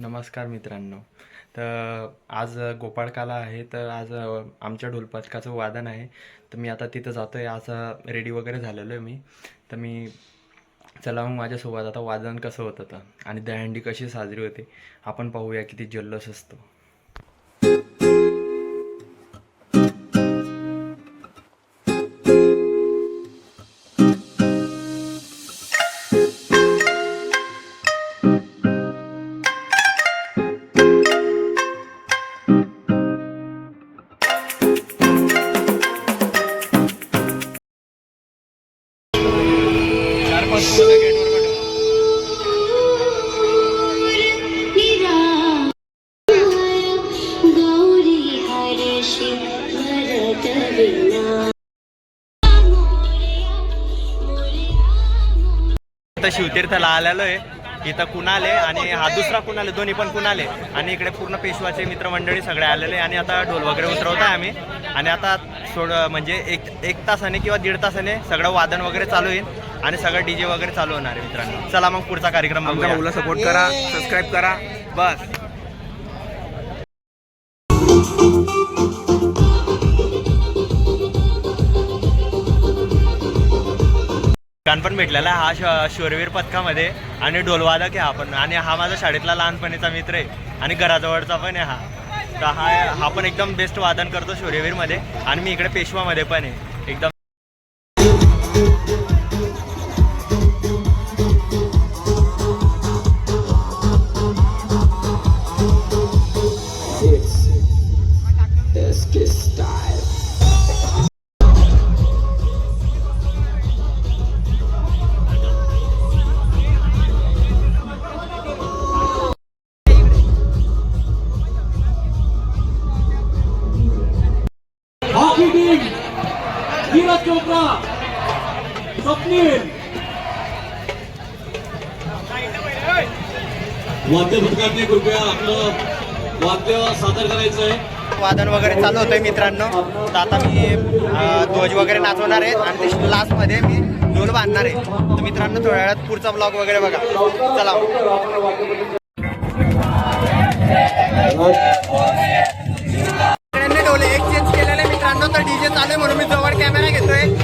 नमस्कार मित्रांनो. तर आज गोपाळकाला आहे तर आज आमच्या ढोलपथकाचं वादन आहे. तर मी आता तिथं जातो आहे आज रेडी वगैरे झालेलो आहे मी. तर मी चला मग माझ्यासोबत आता वादन कसं होतं तर. आणि दहंडी कशी साजरी होते आपण पाहूया किती जल्लोष असतो. आता शिवतीर्थला आलेलो आहे. इथं कुणाले आणि हा दुसरा कुणाले? दोन्ही पण कुणाले? आणि इकडे पूर्ण पेशवाचे मित्रमंडळी सगळे आलेले आणि आता ढोल वगैरे उतरवत आहे आम्ही. आणि आता सोड म्हणजे एक एक तासाने किंवा दीड तासाने सगळं वादन वगैरे चालू होईल. आणि सगळं डीजे वगैरे चालू होणार आहे मित्रांनो. चला मग पुढचा कार्यक्रम आमच्या सपोर्ट करा सबस्क्राईब करा. बस. कान पण भेटलेला हा श शूरवीर पथकामध्ये आणि ढोलवादक आहे हा पण. आणि हा माझा शाळेतला लहानपणीचा मित्र आहे. आणि घराजवळचा पण आहे हा. तर हा हा पण एकदम बेस्ट वादन करतो शूरवीरमध्ये. आणि मी इकडे पेशवामध्ये पण आहे. एकदम हॉकी नीरज चोपडा स्वप्नील. वाद्य पथकाने कृपया आपलं वाद्य सादर करायचं आहे वादन वगैरे चालू होतंय मित्रांनो. तर आता मी ध्वज वगैरे नाचवणार आहे आणि ते लास्टमध्ये मी ढोल बांधणार आहे. तर मित्रांनो थोड्या वेळात पुढचा ब्लॉग वगैरे बघा. चला. सगळ्यांनी ढोल एक्सचेंज केलेले मित्रांनो तर डीजे चालू आहे म्हणून मी जवळ Camera que estoy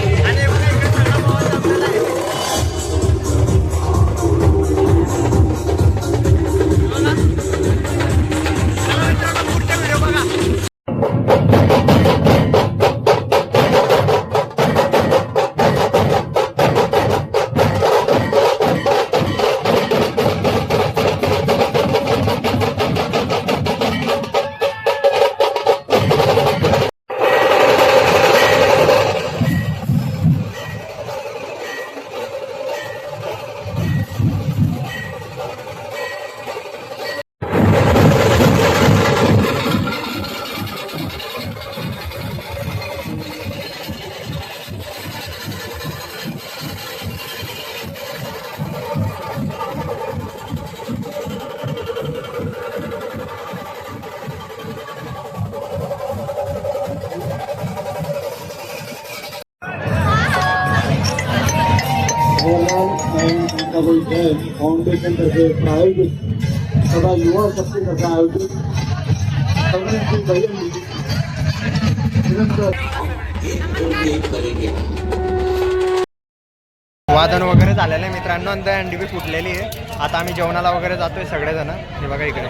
फाउंडेशन तर्फे प्रायोजित सदा युवा शक्ती तथा आयोजित सगळ्यांची पहिली निरंतर. वादन वगैरे झालेलं आहे मित्रांनो आणि अंडी बी फुटलेली आहे. आता आम्ही जेवणाला वगैरे जातोय सगळेजण. हे बघा इकडे.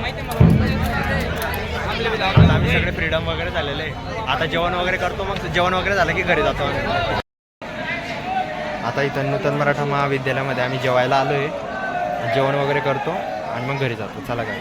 आता आम्ही सगळे फ्रीडम वगैरे झालेले आहे. आता जेवण वगैरे करतो मग जेवण वगैरे झालं की घरी जातो आता इथं नूतन मराठा महाविद्यालयामध्ये आम्ही जेवायला आलो आहे जेवण वगैरे करतो आणि मग घरी जातो. चला काय